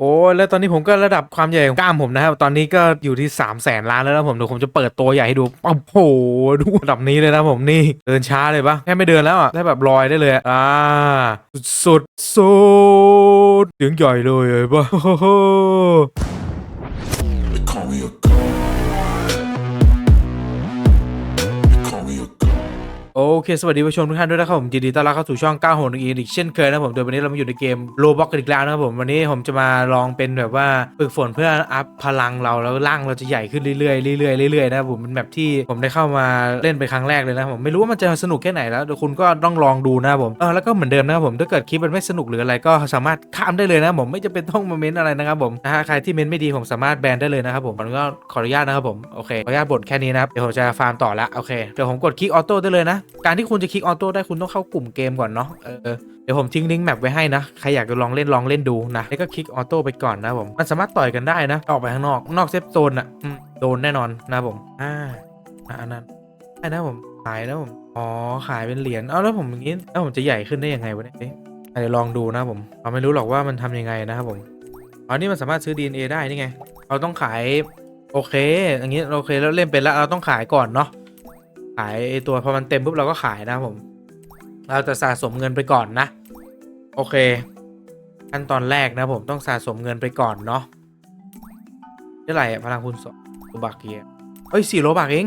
โอ้แล้วตอนนี้ผมก็ระดับความใหญ่ของกล้ามผมนะครับ ตอนนี้ก็อยู่ที่ 3 0 0แสนล้านแล้วนะผมเดี๋ยวผมจะเปิดตัวใหญ่ให้ดูโอ้โหดูระดับนี้เลยนะผมนี่เดินช้าเลยปะแค่ไม่เดินแล้วอะได้แบบลอยได้เลยอะอ่าสุดสุดเสียงใหญ่เลยเลยปะ โอเค สวัสดีผู้ชมทุกท่านด้วยนะครับผมยินดีต้อนรับเข้าสู่ช่อง9โหนอีกอีกเช่นเคยนะผมโดยวันนี้เรามาอยู่ในเกมโลบ็อกกันอีกแล้วนะครับผมวันนี้ผมจะมาลองเป็นแบบว่าฝึกฝนเพื่ออัพพลังเราแล้วร่างเราจะใหญ่ขึ้นเรื่อยๆเรื่อยๆเรื่อยๆนะครับผมเป็นแบบที่ผมได้เข้ามาเล่นเป็นครั้งแรกเลยนะผมไม่รู้ว่ามันจะสนุกแค่ไหนแล้วเดี๋ยวคุณก็ต้องลองดูนะครับผมเออแล้วก็เหมือนเดิมนะครับผมถ้าเกิดคลิปมันไม่สนุกหรืออะไรก็สามารถข้ามได้เลยนะผมไม่จะเป็นต้องมาเม้นอะไรนะครับผมนะฮะใครที่เม้นไม่ดีผมสามารถแบนได้เลยนะครับผมผมก็ขออนุญาตนะครับผมโอเคขออนุญาตบ่นแค่นี้นะครับเดี๋ยวผมจะฟาร์มต่อละโอเคเดี๋ยวผมกดคลิกออโต้ได้เลยนะการที่คุณจะคลิกออโต้ได้คุณต้องเข้ากลุ่มเกมก่อนเนาะเออเดี๋ยวผมทิ้งลิงก์แมปไว้ให้นะ ใครอยากจะลองเล่นลองเล่นดูนะ แล้วก็คลิกออโต้ไปก่อนนะผม มันสามารถต่อยกันได้นะ ออกไปข้างนอก นอกเซฟโซนอะโดนแน่นอนนะผม อ่าอันนั้นได้นะผม ขายนะผม อ๋อ ขายเป็นเหรียญ เอาแล้วผมอย่างนี้ แล้วผมจะใหญ่ขึ้นได้ยังไงวะเนี่ยเดี๋ยวลองดูนะผมเราไม่รู้หรอกว่ามันทำยังไงนะครับผม อ๋อ นี่มันสามารถซื้อ DNA ได้นี่ไง เราต้องขาย โอเค อย่างนี้ โอเค แล้วเล่นเป็นแล้ว เราต้องขายก่อนเนาะายไอตัวพอมันเต็มปุ๊บเราก็ขายนะผม เราจะสะสมเงินไปก่อนนะ โอเค ขั้นตอนแรกนะผมต้องสะสมเงินไปก่อนเนาะเท่าไหร่พลังคูณสองโลบักเกียเอ้ยสี่โลบักเอง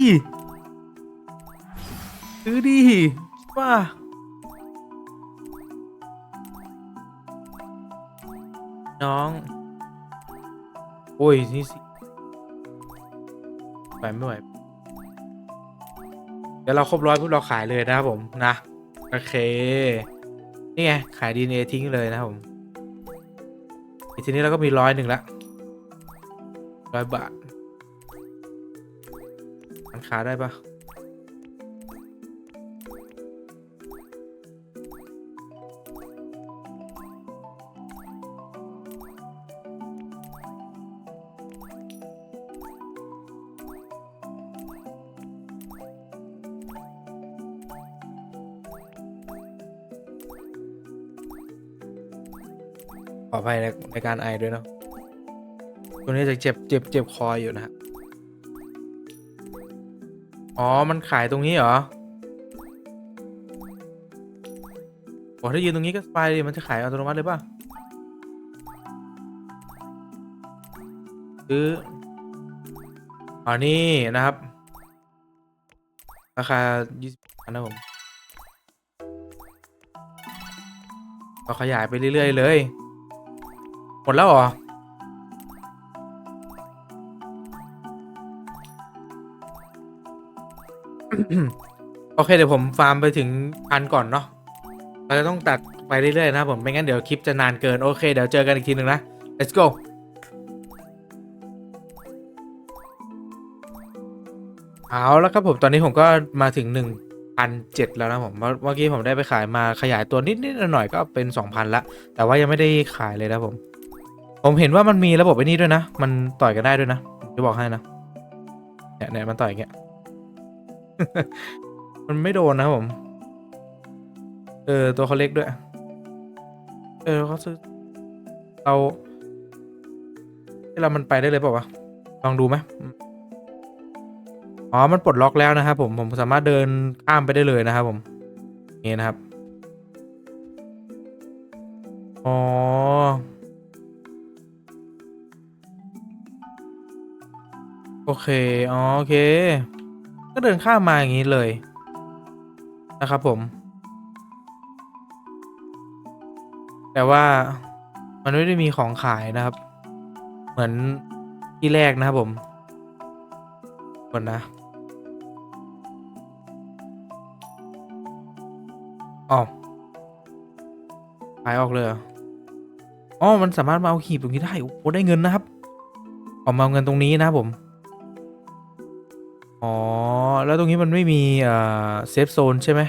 อีซื้อดีว่าน้อง โอ้ย นี่สิไหวไม่ไหว ดี๋ยวเราครบร้อยปุ๊บเราขายเลยนะครับผมนะ โอเค นี่ไง ขายดีเอทิ้งเลยนะครับผมทีนี้เราก็มีร้อยหนึ่งละร้อยบาทมันขายได้ปะ ขออภัยในในการไอด้วยเนาะตัวนี้จะเจ็บเจ็บเจ็บคออยู่นะอ๋อ มันขายตรงนี้เหรอโอ้ถ้ายืนตรงนี้ก็สบายดีมันจะขายอัตโนมัติเลยป่ะซื้ออ๋อนี่นะครับ ราคา20นะผมก็ขยายไปเรื่อย ๆ เลย มดแล้วเหรอ โอเคเดี๋ยวผมฟาร์มไปถึงพันก่อนเนาะเราจะต้องตัดไปเรื่อยๆนะผมไม่งั้นเดี๋ยวคลิปจะนานเกิน โอเคเดี๋ยวเจอกันอีกทีหนึ่งนะ let's go เอาแล้วครับผมตอนนี้ผมก็มาถึง1,007แล้วนะผมเมื่อเมื่อกี้ผมได้ไปขายมาขยายตัวนิดๆหน่อยๆก็เป็น 2,000 ละ แต่ว่ายังไม่ได้ขายเลยนะผม ผมเห็นว่ามันมีระบบไอ้นี่ด้วยนะ มันต่อยกันได้ด้วยนะจะบอกให้นะเนี่ยเนี่ยมันต่อยอย่างเงี้ย มันไม่โดนนะผม เออ ตัวเขาเล็กด้วย เออเขาซื้อเราเรามันไปได้เลยเปล่าวะ ลองดูไหมอืมอ๋อ มันปลดล็อกแล้วนะครับผม ผมสามารถเดินข้ามไปได้เลยนะครับผม นี่นะครับ อ๋อ โอเค อ๋อ โอเค ก็เดินข้ามมาอย่างนี้เลย นะครับผม แต่ว่ามันไม่ได้มีของขายนะครับ เหมือนที่แรกนะครับผมก่อนนะอ๋อขายออกเลยเหรออ๋อ มันสามารถมาเอาหีบตรงนี้ได้ โอ้โหได้เงินนะครับ ออกมาเอาเงินตรงนี้นะครับผม แล้วตรงนี้มันไม่มีเซฟโซนใช่ไหม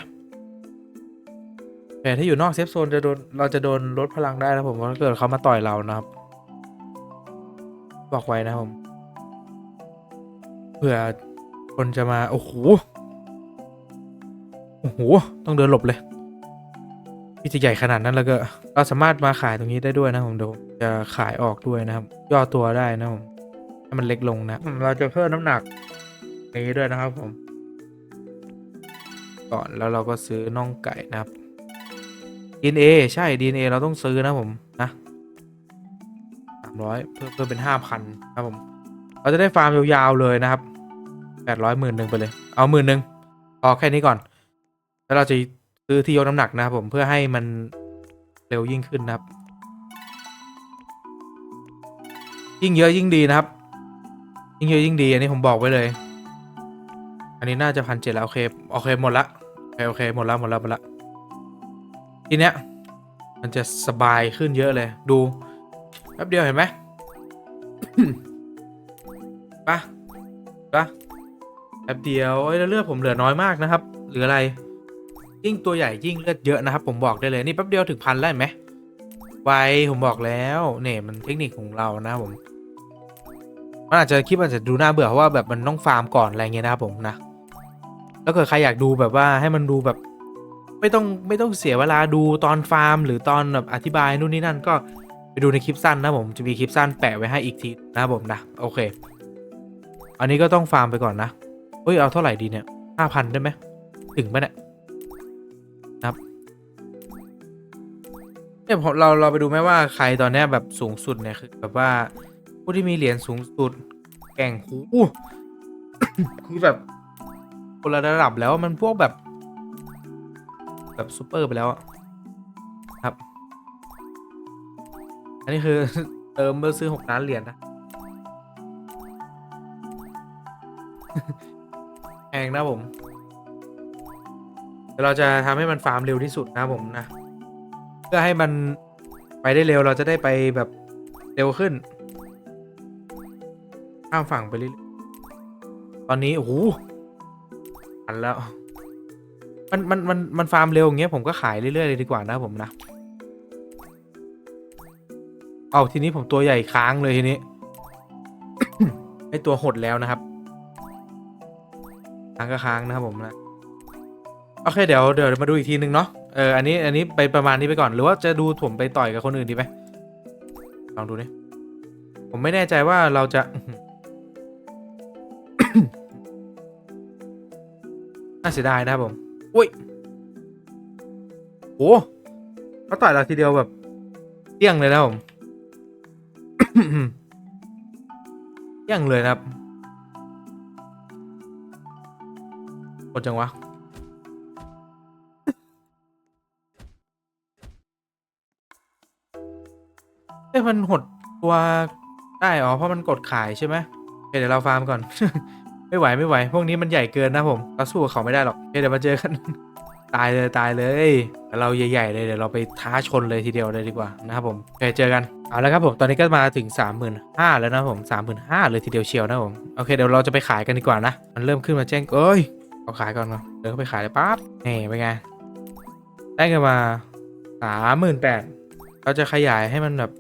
แต่ถ้าอยู่นอกเซฟโซนจะโดนเราจะโดนลดพลังได้นะผมถ้าเกิดเขามาต่อยเรานะครับ บอกไว้นะผมเผื่อคนจะมา โอ้โหโอ้โหต้องเดินหลบเลยที่จะใหญ่ขนาดนั้นแล้วก็เราสามารถมาขายตรงนี้ได้ด้วยนะผมเดี๋ยวจะขายออกด้วยนะครับ ย่อตัวได้นะผมให้มันเล็กลงนะ เราจะเพิ่มน้ำหนัก นี้ด้วยนะครับผม ก่อนแล้วเราก็ซื้อน่องไก่นะครับ DNA ใช่ DNA เราต้องซื้อนะผมนะสามร้อยเพิ่มเพิ่มเป็นห้าพันครับผม เราจะได้ฟาร์มยาวๆเลยนะครับแปดร้อยหมื่นหนึ่งไปเลย เอาหมื่นหนึ่งพอแค่นี้ก่อน แล้วเราจะซื้อที่ยกน้ำหนักนะครับผมเพื่อให้มันเร็วยิ่งขึ้นนะครับ ยิ่งเยอะยิ่งดีนะครับ ยิ่งเยอะยิ่งดีอันนี้ผมบอกไว้เลย อันนี้น่าจะพันเจ็ดแล้ว โอเค โอเค หมดละ โอเคโอเค หมดละหมดละหมดละทีเนี้ย มันจะสบายขึ้นเยอะเลย ดูแป๊บเดียวเห็นไหมปะปะแป๊บเดียวเอ้ยเลือดผมเหลือน้อยมากนะครับหลืออะไร ยิ่งตัวใหญ่ยิ่งเลือดเยอะนะครับ ผมบอกได้เลยนี่แป๊บเดียวถึงพันแล้วเห็นไหมไวผมบอกแล้วเนี่ยมันเทคนิคของเรานะผมมันอาจจะคลิปอาจจะดูน่าเบื่อเพราะว่าแบบมันต้องฟาร์มก่อนอะไรเงี้ยนะครับผมนะ แล้วเกิดใครอยากดูแบบว่าให้มันดูแบบ ไม่ต้องไม่ต้องเสียเวลาดูตอนฟาร์ม หรือตอนแบบอธิบายนู่นนี่นั่นก็ไปดูในคลิปสั้นนะผมจะมีคลิปสั้นแปะไว้ให้อีกทีนะผมนะโอเค อันนี้ก็ต้องฟาร์มไปก่อนนะเฮ้ยเอาเท่าไหร่ดีเนี่ยห้าพันได้ไหมถึงไหมเนี่ยนะครับเนี่ยผมเราเราไปดูไหมว่าใครตอนนี้แบบสูงสุดเนี่ยคือแบบว่าผู้ที่มีเหรียญสูงสุดแก่งหูคือแบบ คนละระดับแล้วมันพวกแบบ แบบซูเปอร์ไปแล้วครับ อันนี้คือเติมเมื่อซื้อหกล้านเหรียญนะแพงนะผมเราจะทำให้มันฟาร์มเร็วที่สุดนะผมนะ เพื่อให้มันไปได้เร็วเราจะได้ไปแบบเร็วขึ้น ข้ามฝั่งไปเรื่อยตอนนี้ โอ้โห อันแล้ว มันมันมันมันฟาร์มเร็วอย่างเงี้ยผมก็ขายเรื่อยๆเลยดีกว่านะผมนะเอาทีนี้ผมตัวใหญ่ค้างเลยทีนี้ไอตัวหดแล้วนะครับค้างก็ค้างนะครับผมนะโอเคเดี๋ยวเดี๋ยวมาดูอีกทีนึงเนาะเอออันนี้อันนี้ไปประมาณนี้ไปก่อนหรือว่าจะดูผมไปต่อยกับคนอื่นดีไหมลองดูดิผมไม่แน่ใจว่าเราจะ น่าเสียดายนะครับผมอุ้ยโอ้เขาต่อยเราทีเดียวแบบเที่ยงเลยนะผมเที่ยงเลยนะครับหดจังวะเอ้มันหดตัวได้อ๋อเพราะมันกดขายใช่ไหมเดี๋ยวเราฟาร์มก่อน ไม่ไหวไม่ไหว พวกนี้มันใหญ่เกินนะผมเราสู้กับเขาไม่ได้หรอกโอเคเดี๋ยวมาเจอกัน ตายเลยตายเลยเราใหญ่ๆเลยเดี๋ยวเราไปท้าชนเลยทีเดียวเลยดีกว่านะครับผมโอเคเจอกันเอาละครับผมตอนนี้ก็มาถึง 3 5 0 0 0แล้วนะผม3 5 0 0 0เลยทีเดียวเชียวนะผมโอเคเดี๋ยวเราจะไปขายกันดีกว่านะมันเริ่มขึ้นมาแจ้งเอ้ยเอาขายก่อนเนาะเดินเข้าไปขายเลยปั๊บนี่เป็นไงได้กันมาสามหมื่นแปดเราจะขยายให้มันแบบ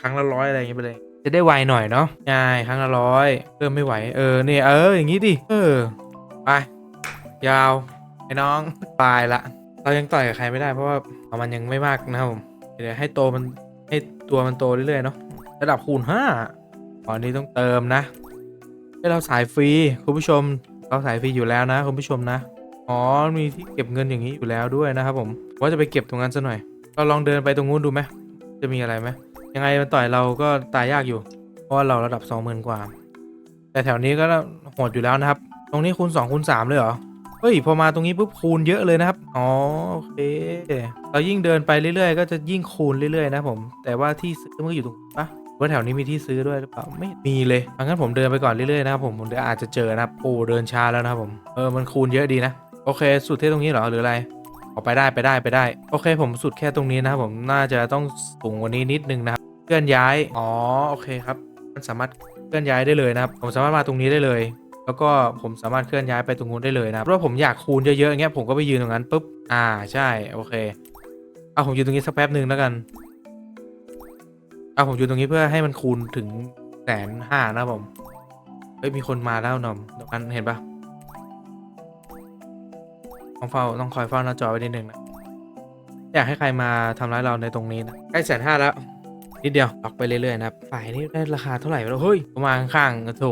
ครั้งละร้อยอะไรอย่างเงี้ยไปเลย จะได้ไวหน่อยเนาะง่ายครั้งละร้อยเพิ่มไม่ไหว เออเนี่ยเอออย่างงี้ดิเออไปยาวไอ้น้องตายละ เรายังต่อยกับใครไม่ได้เพราะว่ามันยังไม่มากนะครับผมเดี๋ยวให้โตมันให้ตัวมันโตเรื่อยๆเนาะระดับคูณห้าตอนนี้ต้องเติมนะให้เราสายฟรีคุณผู้ชมเราสายฟรีอยู่แล้วนะคุณผู้ชมนะอ๋อมีที่เก็บเงินอย่างนี้อยู่แล้วด้วยนะครับผมว่าจะไปเก็บตรงนั้นซะหน่อยเราลองเดินไปตรงนู้นดูไหมจะมีอะไรไหม ยังไงมันต่อยเราก็ตายยากอยู่ เพราะว่าเราระดับ20,000กว่า แต่แถวนี้ก็โหดอยู่แล้วนะครับ ตรงนี้คูณ2คูณ3เลยเหรอเฮ้ยพอมาตรงนี้ปุ๊บคูณเยอะเลยนะครับ อ๋อโอเค เรายิ่งเดินไปเรื่อยๆ ก็จะยิ่งคูณเรื่อยๆ นะผม แต่ว่าที่ซื้อมันก็อยู่ตรงปะว่าแถวนี้มีที่ซื้อด้วยหรือเปล่าไม่มีเลยงั้นผมเดินไปก่อนเรื่อยๆนะครับผมผมเดี๋ยวอาจจะเจอนะครับโอ้เดินช้าแล้วนะครับผมเออมันคูณเยอะดีนะโอเค สุดที่ตรงนี้เหรอหรืออะไรออกไปได้ไปได้ไปได้ โอเค ผมสุดแค่ตรงนี้นะครับผมน่าจะต้องสูงกว่านี้นิดนึงนะครับ เคลื่อนย้าย อ๋อ โอเคครับ มันสามารถเคลื่อนย้ายได้เลยนะครับ ผมสามารถมาตรงนี้ได้เลย แล้วก็ผมสามารถเคลื่อนย้ายไปตรงนู้นได้เลยนะครับเพราะว่าผมอยากคูณเยอะๆอย่างเงี้ย ผมก็ไปยืนตรงนั้นปุ๊บ อ่า ใช่ โอเค เอาผมยืนตรงนี้สักแป๊บหนึ่งแล้วกัน เอาผมยืนตรงนี้เพื่อให้มันคูณถึงแสนห้านะครับผม เฮ้ย มีคนมาแล้วหนอมตรงนั้นเห็นปะต้องเฝ้าต้องคอยเฝ้าหน้าจอไว้นิดนึงนะ อยากให้ใครมาทำร้ายเราในตรงนี้นะ ใกล้แสนห้าแล้ว นิดเดียวล็อกไปเรื่อยๆนะครับฝ่ายนี้ได้ราคาเท่าไหร่แล้วเฮ้ยประมาณข้างๆโอ้โถ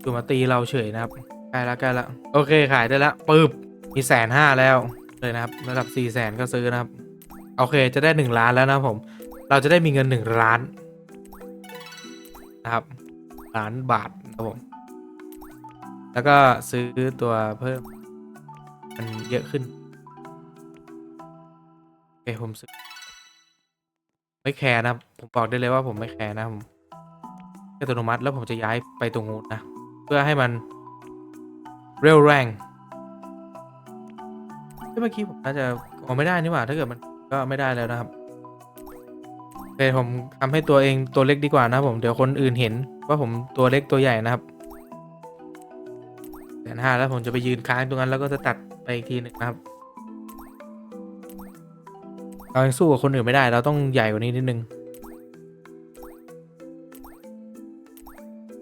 อยู่มาตีเราเฉยนะครับใกล้แล้วใกล้แล้วโอเคขายได้แล้วปึ๊บมีแสนห้าแล้วเลยนะครับระดับ4ี่แสนก็ซื้อนะครับ โอเคจะได้ 1 ล้านแล้วนะผม เราจะได้มีเงิน 1 ล้านนะครับล้านบาทนะครับผมแล้วก็ซื้อตัวเพิ่ม มันเยอะขึ้น โอเคผมซื้อ ไม่แคร์นะผมบอกได้เลยว่าผมไม่แคร์นะผมอัตโนมัติแล้วผมจะย้ายไปตรงนู้นนะ เพื่อให้มันเร็วแรงเฮ้ยเมื่อกี้ผมน่าจะออกไม่ได้นี่หว่า ถ้าเกิดมันก็ไม่ได้แล้วนะครับโอเคผมทำให้ตัวเองตัวเล็กดีกว่านะผมเดี๋ยวคนอื่นเห็นว่าผมตัวเล็กตัวใหญ่นะครับแสนห้าแล้วผมจะไปยืนค้างตรงนั้นแล้วก็จะตัดไปอีกทีหนึ่งนะครับ เรายังสู้กับคนอื่นไม่ได้ เราต้องใหญ่กว่านี้นิดนึง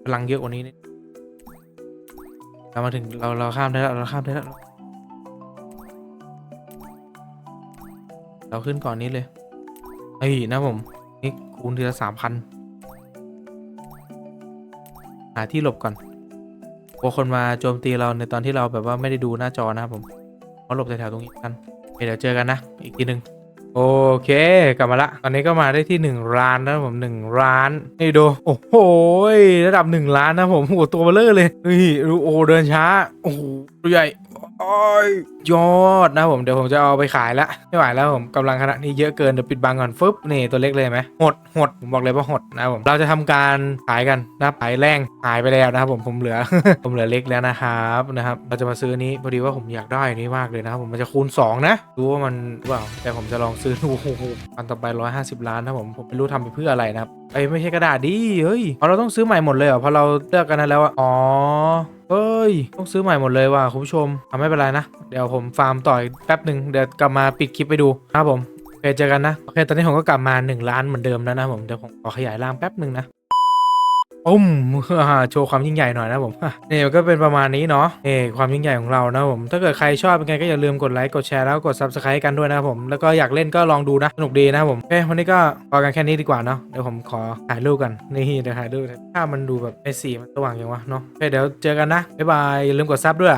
พลังเยอะกว่านี้นิดเรามาถึงเราเราข้ามได้แล้วเราข้ามได้แล้ว เราขึ้นก่อนนี้เลยไอ้ยนะผมนี่คูณทีละสามพันหาที่หลบก่อนกลัวคนมาโจมตีเราในตอนที่เราแบบว่าไม่ได้ดูหน้าจอนะครับผมเราหลบแถวๆตรงนี้กันเคเดี๋ยวเจอกันนะ อีกทีหนึ่ง โอเค กลับมาละ ตอนนี้ก็มาได้ที่1ล้านแล้วผม1ล้าน นี่ดู โอ้โห ระดับ 1 ล้านนะผมโอ้ตัวเบลเลอร์เลยเฮ้ยดูโอ้เดินช้า โอ้โหตัวใหญ่ โอ้ยยอดนะผมเดี๋ยวผมจะเอาไปขายละไม่ไหวแล้วผมกำลังคณะนี้เยอะเกินเดี๋ยวปิดบังก่อนฟึบนี่ตัวเล็กเลยไหมหดหดผมบอกเลยว่าหดนะผมเราจะทำการขายกันนะขายแรงหายไปแล้วนะครับผมผมเหลือ ผมเหลือเล็กแล้วนะครับนะครับ เราจะมาซื้อนี้พอดีว่าผมอยากได้นี้มากเลยนะครับผมมันจะคูณ 2 นะดูว่ามันหรือเปล่าแต่ผมจะลองซื้อดูโอ้โหอันต่อไป 150 ล้านนะผมผมไม่รู้ทำไปเพื่ออะไรนะครับไอ้ไม่ใช่กระดาษดิเฮ้ยเพราะเราต้องซื้อใหม่หมดเลยเหรอพราะเราเลือกกันนั้นแล้วอ๋อ เฮ้ย ต้องซื้อใหม่หมดเลยว่ะคุณผู้ชมทำไม่เป็นไรนะ เดี๋ยวผมฟาร์มต่อยแป๊บหนึ่งเดี๋ยวกลับมาปิดคลิปไปดูนะครับผมโอเคเจอกันนะ โอเค ตอนนี้ผมก็กลับมา 1 ล้านเหมือนเดิมแล้วนะผม เดี๋ยวผมขอขยายร่างแป๊บหนึ่งนะ อุ้มโชว์ความยิ่งใหญ่หน่อยนะผมนี่ก็เป็นประมาณนี้เนาะนี่ความยิ่งใหญ่ของเรานะผมถ้าเกิดใครชอบเป็นไงก็อย่าลืมกดไลค์กดแชร์แล้วกด s u b สไครต์กันด้วยนะครับผมแล้วก็อยากเล่นก็ลองดูนะสนุกดีนะครับผมโอเควันนี้ก็พอกันแค่นี้ดีกว่าเนาะเดี๋ยวผมขอถ่ายรูปกันนี่เดี๋ยวถ่ายรูปถ้ามันดูแบบไอสีมันสว่างอย่างวะเนาะโอเคเดี๋ยวเจอกันนะบ๊ายบายอย่าลืมกดซับด้วย